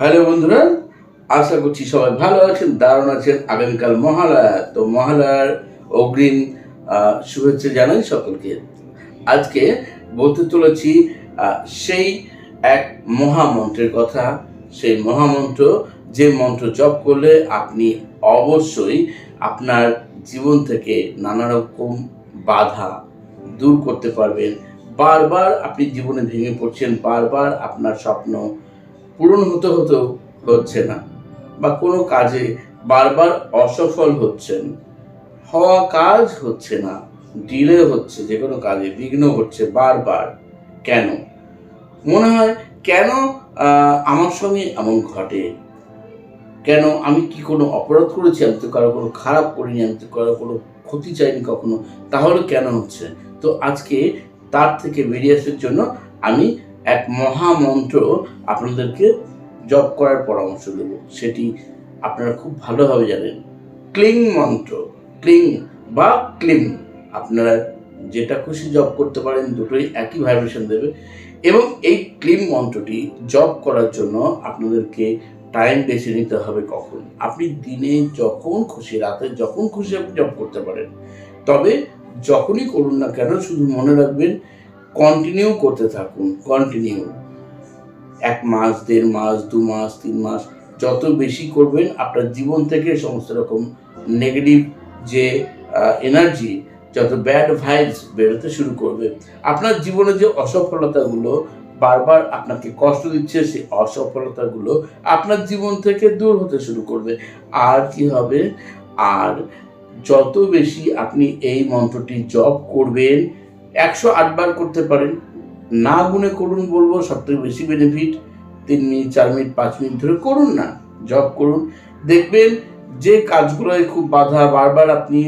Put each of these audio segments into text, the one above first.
Hello বন্ধুরা, আশা করছি সবাই ভালো আছেন, দারুণ আছেন, আগামীকাল মহালয়া। তো মহালয়ার অগ্রিম শুভেচ্ছা জানাই সকলকে। আজকে বলতে চলেছি সেই এক মহামন্ত্রের কথা। সেই মহামন্ত্র, যে মন্ত্র জপ করলে আপনি অবশ্যই আপনার জীবন থেকে নানা রকম বাধা দূর করতে পারবেন। বারবার আপনি জীবনে ভেঙে পড়ছেন, বারবার আপনার স্বপ্ন পূরণ হতে হতেও হচ্ছে না বা কোনো কাজে বারবার অসফল হচ্ছেন, হওয়া কাজ হচ্ছে না, ডিলে হচ্ছে, যে কোনো কাজে বিঘ্ন হচ্ছে বারবার। কেন? মনে হয় কেন আমার সঙ্গে এমন ঘটে? কেন আমি কি কোনো অপরাধ করেছি? আমি তো কারও কোনো খারাপ করিনি, আমি তো কারও কোনো ক্ষতি চাইনি কখনো, তাহলে কেন হচ্ছে? তো আজকে তার থেকে বেরিয়ে আসার জন্য আমি এক মহামন্ত্র আপনাদেরকে জপ করার পরামর্শ দেব। সেটি আপনারা খুব ভালোভাবে জানেন। ক্লিং মন্ত্র। ক্লিং বা ক্লিম আপনারা যেটা খুশি জপ করতে পারেন, দুটোই একই ভাইব্রেশন দেবে। এবং এই ক্লিম মন্ত্রটি জপ করার জন্য আপনাদেরকে টাইম বেছে নিতে হবে কখন? আপনি দিনে যখন খুশি, রাতে যখন খুশি আপনি জব করতে পারেন। তবে যখনই করুন না কেন, শুধু মনে রাখবেন কন্টিনিউ করতে থাকুন কন্টিনিউ এক মাস, দেড় মাস, দু মাস, তিন মাস, যত বেশি করবেন, আপনার জীবন থেকে সমস্ত রকম নেগেটিভ যে এনার্জি যত ব্যাড ভাইবস বেরোতে শুরু করবে। আপনার জীবনে যে অসফলতাগুলো বারবার আপনাকে কষ্ট দিচ্ছে সেই অসফলতাগুলো আপনার জীবন থেকে দূর হতে শুরু করবে। আর কি হবে? আর যত বেশি আপনি এই মন্ত্রটি জপ করবেন, একশো আটবার করতে পারেন। না গুনে করুন বলব সব থেকে বেশি বেনিফিট তিন মিনিট, চার মিনিট, পাঁচ মিনিট ধরে করুন না জব করুন। দেখবেন যে কাজগুলোয় খুব বাধা বারবার আপনি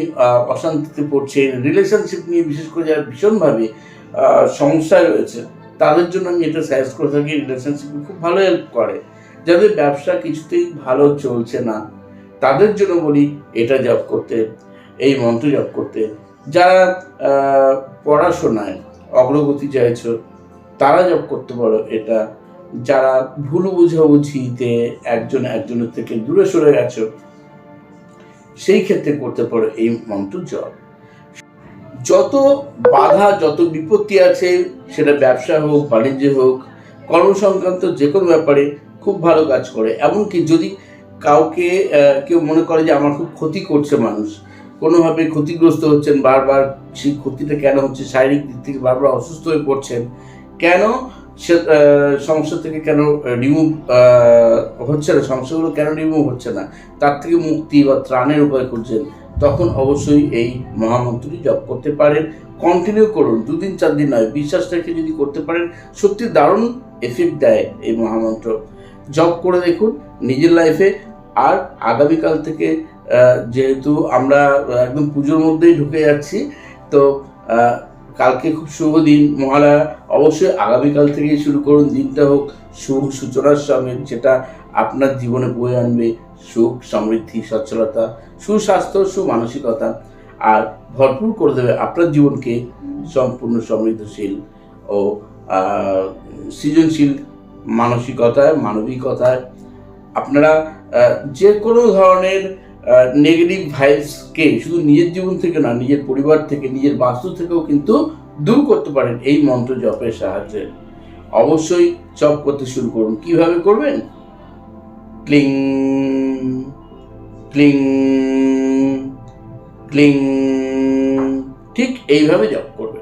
অশান্তিতে পড়ছেন রিলেশনশিপ নিয়ে বিশেষ করে যারা ভীষণভাবে সমস্যায় রয়েছে, তাদের জন্য আমি এটা সাজেস্ট করে থাকি রিলেশনশিপে খুব ভালো হেল্প করে। যাদের ব্যবসা কিছুতেই ভালো চলছে না, তাদের জন্য বলি, এটা জব করতে এই মন্ত্র জব করতে। যারা পড়াশোনায় অগ্রগতি চাইছো, তারা জব করতে পারো। এটা যারা ভুল বুঝাবুঝিতে একজন একজনের থেকে দূরে সরে গেছো, সেই ক্ষেত্রে করতে পারো এই মন্ত্র জপ। যত বাধা, যত বিপত্তি আছে, সেটা ব্যবসা হোক, বাণিজ্য হোক, কর্মসংক্রান্ত যে কোনো ব্যাপারে খুব ভালো কাজ করে। এমনকি যদি কাউকে কেউ মনে করে যে আমার খুব ক্ষতি করছে মানুষ কোনোভাবে ক্ষতিগ্রস্ত হচ্ছেন, বারবার সেই ক্ষতিটা কেন হচ্ছে, শারীরিক দিক থেকে বারবার অসুস্থ হয়ে পড়ছেন, কেন সে সমস্যা থেকে কেন রিমুভ হচ্ছে না সমস্যাগুলো কেন রিমুভ হচ্ছে না? তার থেকে মুক্তি বা ত্রাণের উপায় খুঁজছেন, তখন অবশ্যই এই মহামন্ত্রটি জপ করতে পারেন। কন্টিনিউ করুন, দুদিন চার দিন নয়, বিশ্বাস রেখে যদি করতে পারেন, সত্যি দারুণ এফেক্ট দেয় এই মহামন্ত্র। জপ করে দেখুন, নিজের লাইফে আর আগামীকাল থেকে যেহেতু আমরা একদম পুজোর মধ্যেই ঢুকে যাচ্ছি, তো কালকে খুব শুভ দিন। মহালয়া, অবশ্যই আগামীকাল থেকে শুরু করুন। দিনটা হোক শুভ সূচনার সঙ্গে, যেটা আপনার জীবনে বয়ে আনবে। সুখ, সমৃদ্ধি, সচ্ছলতা, সুস্বাস্থ্য, সুমানসিকতা, আর ভরপুর করে দেবে আপনার জীবনকে সম্পূর্ণ সমৃদ্ধশীল ও সৃজনশীল মানসিকতায়, মানবিকতায়। আপনারা যে কোনো ধরনের নেগেটিভ ভাইবসকে শুধু নিজের জীবন থেকে না, নিজের পরিবার থেকে, নিজের বাস্তু থেকেও কিন্তু দূর করতে পারেন এই মন্ত্র জপের সাহায্যে। অবশ্যই জপ করতে শুরু করুন। কীভাবে করবেন? ক্লিং ক্লিং ক্লিং। ঠিক এইভাবে জপ করুন।